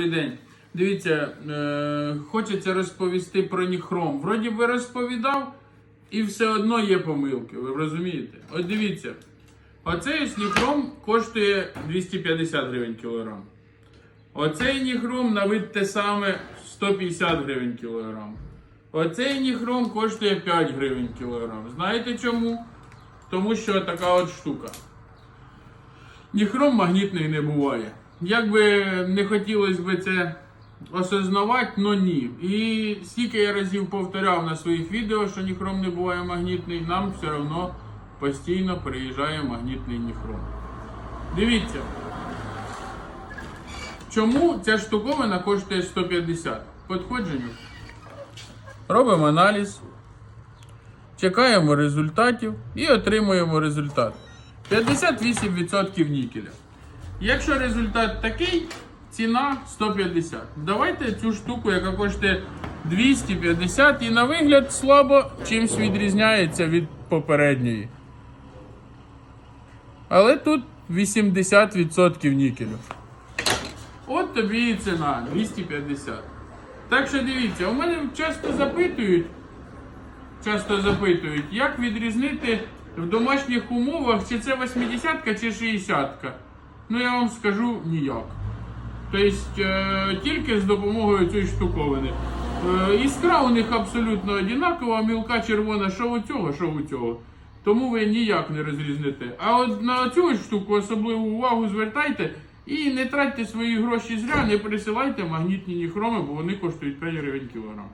Добрий день. Дивіться, е, хочеться розповісти про ніхром. Вроді би розповідав, і все одно є помилки, ви розумієте? От дивіться, оцей ніхром коштує 250 гривень кілограм. Оцей ніхром на вид те саме 150 гривень кілограм. Оцей ніхром коштує 5 гривень кілограм. Знаєте чому? Тому що така от штука. Ніхром магнітний не буває. Як би не хотілося би це осознавати, но ні. І скільки я разів повторяв на своїх відео, що ніхром не буває магнітний, нам все одно постійно приїжджає магнітний ніхром. Дивіться. Чому ця штуковина коштує 150? Подходженню. Робимо аналіз. Чекаємо результатів і отримуємо результат. 58% нікеля. Якщо результат такий, ціна 150. Давайте цю штуку, яка коштує 250 і на вигляд слабо чимсь відрізняється від попередньої. Але тут 80% нікелю. От тобі і ціна 250. Так що дивіться, у мене часто запитують, часто запитують, як відрізнити в домашніх умовах, чи це 80-ка, чи 60-ка. Ну я вам скажу ніяк. Тобто е, тільки з допомогою цієї штуковини. Е, іскра у них абсолютно одинакова, мілка червона, що у цього, що у цього. Тому ви ніяк не розрізните. А от на цю штуку особливу увагу звертайте і не тратьте свої гроші зря, не присилайте магнітні ніхроми, бо вони коштують 5 гривень кілограм.